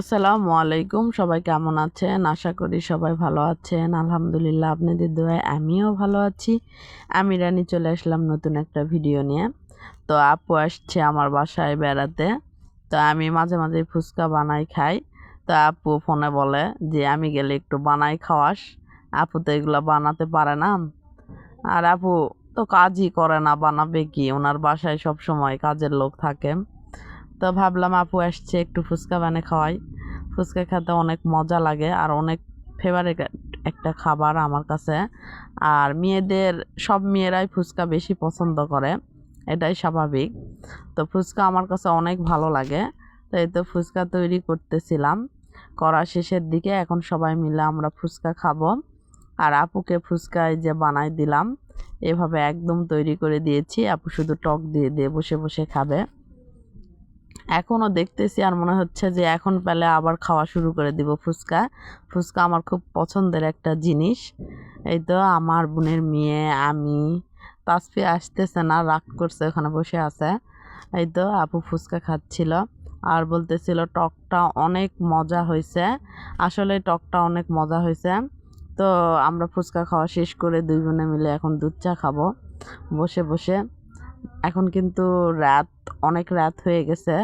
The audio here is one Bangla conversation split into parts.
আসসালামু আলাইকুম, সবাই কেমন আছেন? আশা করি সবাই ভালো আছেন। আলহামদুলিল্লাহ আপনাদের দোয়ায় আমিও ভালো আছি। আমি রানি চলে আসলাম নতুন একটা ভিডিও নিয়ে। তো আপু আসছে আমার বাসায় বেড়াতে। তো আমি মাঝে মাঝে ফুচকা বানাই খাই। তো আপু ফোনে বলে যে, আমি গেলে একটু বানাই খাওয়াস। আপু তো এগুলো বানাতে পারে না। আর আপু তো কাজই করে না, বানাবে কি? ওনার বাসায় সব সময় কাজের লোক থাকে। তো ভাবলাম আপু আসছে একটু ফুচকা বানিয়ে খাওয়াই। ফুচকা খেতে অনেক মজা লাগে আর অনেক ফেভারিট একটা খাবার আমার কাছে। আর মেয়েদের, সব মেয়েরাই ফুচকা বেশি পছন্দ করে, এটাই স্বাভাবিক। তো ফুচকা আমার কাছে অনেক ভালো লাগে, তো এই তো ফুচকা তৈরি করতেছিলাম। করা শেষের দিকে এখন সবাই মিলে আমরা ফুচকা খাব। আর আপুকে ফুচকা এই যে বানাই দিলাম, এভাবে একদম তৈরি করে দিয়েছি। আপু শুধু টক দিয়ে দিয়ে বসে বসে খাবে। এখনও দেখতেছি আর মনে হচ্ছে যে এখন পেলে আবার খাওয়া শুরু করে দিব ফুচকা। ফুচকা আমার খুব পছন্দের একটা জিনিস। এই তো আমার বোনের মেয়ে, আমি। তাসফি আসতেছে না, রাগ করছে, ওখানে বসে আছে। এই তো আপু ফুচকা খাচ্ছিল আর বলতেছিল টকটা অনেক মজা হয়েছে। আসলে টকটা অনেক মজা হয়েছে। তো আমরা ফুচকা খাওয়া শেষ করে দুই বোনে মিলে এখন দুধ চা খাব। বসে বসে এখন কিন্তু রাত, অনেক রাত হয়ে গেছে।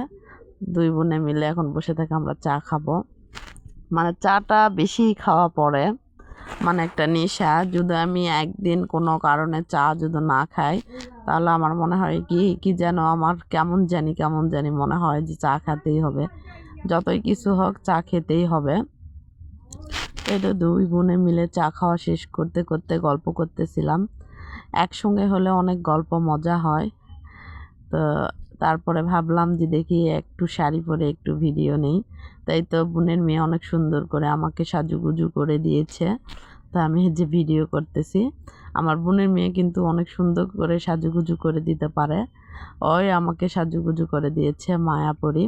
দুই বোনে মিলে এখন বসে থেকে আমরা চা খাব। মানে চাটা বেশি খাওয়া পড়ে মানে একটা নেশা, যদি আমি একদিন কোনো কারণে চা যদি না খাই, তাহলে আমার মনে হয় কি কি যেন আমার কেমন জানি কেমন জানি মনে হয় যে চা খেতেই হবে। যতই কিছু হোক, চা খেতেই হবে। এটা দুই বোনে মিলে চা খাওয়া শেষ করতে করতে গল্প করতেছিলাম। একসঙ্গে হলে অনেক গল্প মজা হয়। তো তারপরে ভাবলাম যে দেখি একটু শাড়ি পরে একটু ভিডিও নেই। তাই তো বোনের মেয়ে অনেক সুন্দর করে আমাকে সাজুগুজু করে দিয়েছে। তো আমি যে ভিডিও করতেছি। আমার বোনের মেয়ে কিন্তু অনেক সুন্দর করে সাজুগুজু করে দিতে পারে। ওই আমাকে সাজুগুজু করে দিয়েছে মায়াপরি।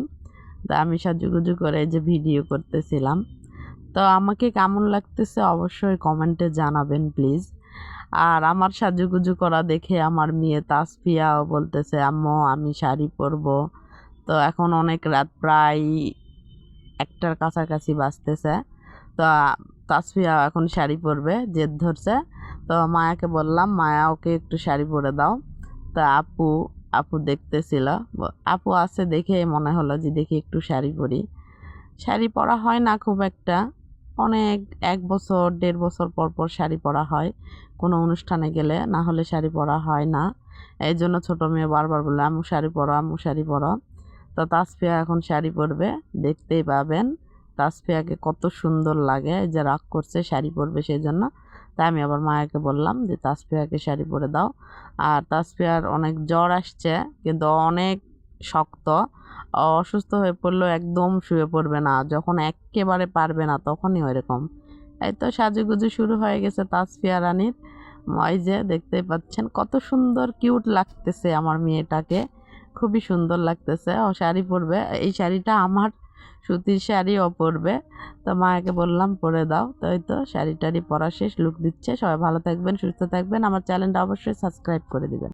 তা আমি সাজুগুজু করে যে ভিডিও করতেছিলাম। তো আমাকে কেমন লাগতেছে অবশ্যই কমেন্টে জানাবেন প্লিজ। আর আমার সাজুগুজু করা দেখে আমার মেয়ে তাসফিয়াও বলতেছে, আম্মু, আমি শাড়ি পরবো। তো এখন অনেক রাত, প্রায় একটার কাছাকাছি বাঁচতেছে তো তাসফিয়া এখন শাড়ি পরবে, জেদ ধরছে। তো মায়াকে বললাম, মায়া, ওকে একটু শাড়ি পরে দাও। তো আপু আপু দেখতেছিল। আপু আছে দেখে মনে হলো যে দেখি একটু শাড়ি পরি। শাড়ি পরা হয় না খুব একটা। অনেক, এক বছর, দেড় বছর পর পর শাড়ি পরা হয়। কোনো অনুষ্ঠানে গেলে, না হলে শাড়ি পরা হয় না। এই জন্য ছোটো মেয়ে বারবার বলে আমু শাড়ি পরো আমু শাড়ি পরো। তো তাসফিয়া এখন শাড়ি পরবে, দেখতেই পাবেন। তাসফিয়াকে কত সুন্দর লাগে যে রাগ করছে, শাড়ি পরবে সেই জন্য তাই আমি আবার মায়াকে বললাম যে তাসফিয়াকে শাড়ি পরে দাও। আর তাসফিয়ার অনেক জ্বর আসছে, কিন্তু অনেক শক্ত। অসুস্থ হয়ে পড়লেও একদম শুয়ে পড়বে না। যখন একেবারে পারবে না, তখনই ওইরকম। এই তো সাজুগুজু শুরু হয়ে গেছে তাসফিয়া রানীর। ওই যে দেখতেই পাচ্ছেন, কত সুন্দর কিউট লাগতেছে আমার মেয়েটাকে। খুবই সুন্দর লাগতেছে। ও শাড়ি পরবে। এই শাড়িটা আমার সুতির শাড়িও পরবে। তো মাকে বললাম, পরে দাও। তো এই তো শাড়ি টাড়ি পরা শেষ লুক দিচ্ছে। সবাই ভালো থাকবেন, সুস্থ থাকবেন। আমার চ্যানেলটা অবশ্যই সাবস্ক্রাইব করে দিবেন।